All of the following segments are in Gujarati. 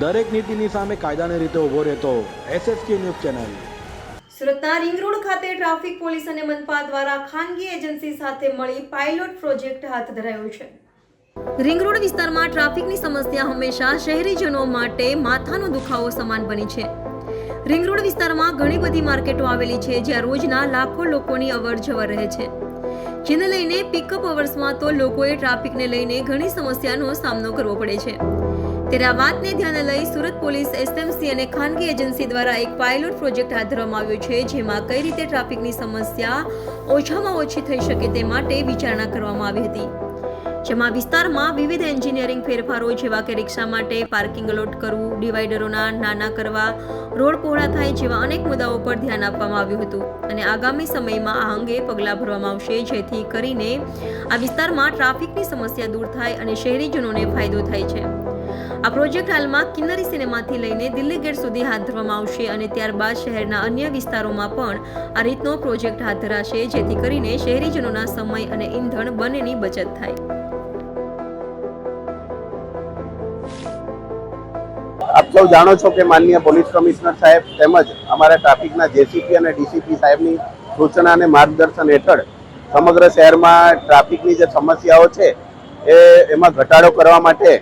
દરેક નીતિની સામે કાયદાની રીતે ઊભો રહેતો એસએસકે ન્યૂઝ ચેનલ. સુરતના રિંગ રોડ ખાતે ટ્રાફિક પોલીસ અને મનપા દ્વારા ખાનગી એજન્સી સાથે મળી પાયલોટ પ્રોજેક્ટ હાથ ધરાયો છે. રિંગ રોડ વિસ્તારમાં ટ્રાફિકની સમસ્યા હંમેશા શહેરીજનો માટે માથાનો દુખાવો સમાન બની છે. રિંગ રોડ વિસ્તારમાં ઘણી બધી માર્કેટો આવેલી છે જ્યાં રોજના લાખો લોકોની અવર જવર રહે છે. જેને લઈને પિકઅપ અવર્સમાં તો લોકોએ ટ્રાફિકને લઈને ઘણી સમસ્યાનો સામનો કરવો પડે છે. આ વાતને ધ્યાને લઈ સુરત પોલીસ, એસએમસી અને ખાનગી એજન્સી દ્વારા એક પાયલોટ પ્રોજેક્ટ હાથ ધરવામાં આવ્યો છે, જેમાં કઈ રીતે ટ્રાફિકની સમસ્યા ઓછામાં ઓછી થઈ શકે તે માટે વિચારણા કરવામાં આવી હતી. જેમાં વિસ્તારમાં વિવિધ એન્જિનિયરિંગ ફેરફારો જેવા કે રિક્ષા માટે પાર્કિંગ અલોટ કરવું, ડિવાઈડરોના નાના કરવા, રોડ પહોળા થાય જેવા અનેક મુદ્દાઓ પર ધ્યાન આપવામાં આવ્યું હતું. અને આગામી સમયમાં આ અંગે પગલાં ભરવામાં આવશે, જેથી કરીને આ વિસ્તારમાં ટ્રાફિકની સમસ્યા દૂર થાય અને શહેરીજનોને ફાયદો થાય છે. આ પ્રોજેક્ટ હાલમાં કિન્નરી સિનેમાથી લઈને દિલ્હી ગેટ સુધી હાથ ધરવામાં આવશે અને ત્યારબાદ શહેરના અન્ય વિસ્તારોમાં પણ આ રીતનો પ્રોજેક્ટ હાથ ધરાશે, જેથી કરીને શહેરીજનોના સમય અને ઈંધણ બંનેની બચત થાય. આપ સૌ જાણો છો કે માનનીય પોલીસ કમિશનર સાહેબ તેમજ અમારા ટ્રાફિકના જેસીપી અને ડીસીપી સાહેબની સૂચના અને માર્ગદર્શન હેઠળ સમગ્ર શહેરમાં ટ્રાફિકની જે સમસ્યાઓ છે, એ એમાં ઘટાડો કરવા માટે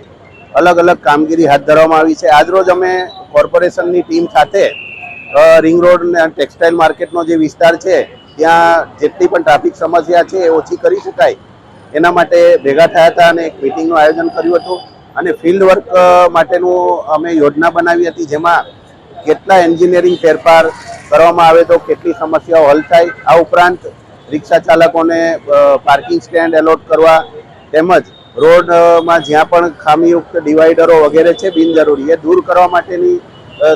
અલગ અલગ કામગીરી હાથ ધરવામાં આવી છે. આજરોજ અમે કોર્પોરેશનની ટીમ સાથે રિંગ રોડ અને ટેક્સટાઇલ માર્કેટનો જે વિસ્તાર છે, ત્યાં જેટલી પણ ટ્રાફિક સમસ્યા છે એ ઓછી કરી શકાય. એના માટે ભેગા થયા હતા અને એક મિટિંગનું આયોજન કર્યું હતું. અને ફિલ્ડ વર્ક માટેનું અમે યોજના બનાવી હતી જેમાં કેટલા એન્જિનિયરિંગ ફેરફાર કરવામાં આવે તો કેટલી સમસ્યાઓ હલ થાય. આ ઉપરાંત રિક્ષા ચાલકોને પાર્કિંગ સ્ટેન્ડ એલોટ કરવા તેમજ રોડમાં જ્યાં પણ ખામીયુક્ત ડિવાઈડરો વગેરે છે, બિનજરૂરી, એ દૂર કરવા માટેની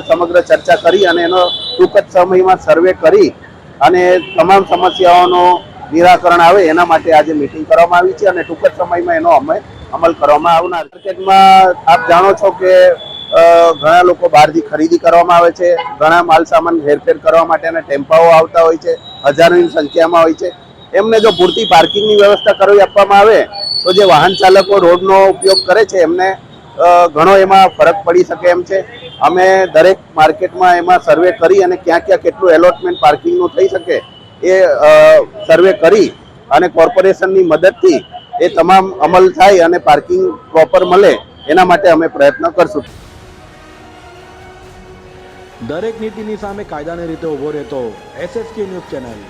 સમગ્ર ચર્ચા કરી અને એનો ટૂંક જ સમયમાં સર્વે કરી અને તમામ સમસ્યાઓનો નિરાકરણ આવે એના માટે આજે મિટિંગ કરવામાં આવી છે અને ટૂંક જ સમયમાં એનો અમે અમલ કરવામાં આવનાર માર્કેટમાં આપ જાણો છો કે ઘણા લોકો બહારથી ખરીદી કરવામાં આવે છે, ઘણા માલ સામાન હેરફેર કરવા માટેના ટેમ્પાઓ આવતા હોય છે, હજારોની સંખ્યામાં હોય છે. એમને જો પૂરતી પાર્કિંગની વ્યવસ્થા કરવી આપવામાં આવે તો જે વાહન ચાલકો રોડનો ઉપયોગ કરે છે, એમને ઘણો એમાં ફરક પડી શકે એમ છે. અમે દરેક માર્કેટમાં એમાં સર્વે કરી અને ક્યાં ક્યાં કેટલું એલોટમેન્ટ પાર્કિંગનું થઈ શકે એ સર્વે કરી અને કોર્પોરેશનની મદદથી એ તમામ અમલ થાય અને પાર્કિંગ પ્રોપર મળે એના માટે અમે પ્રયત્ન કરશું. દરેક નીતિની સામે કાયદાની રીતે ઊભો રહેતો એસએસકે ન્યૂઝ ચેનલ.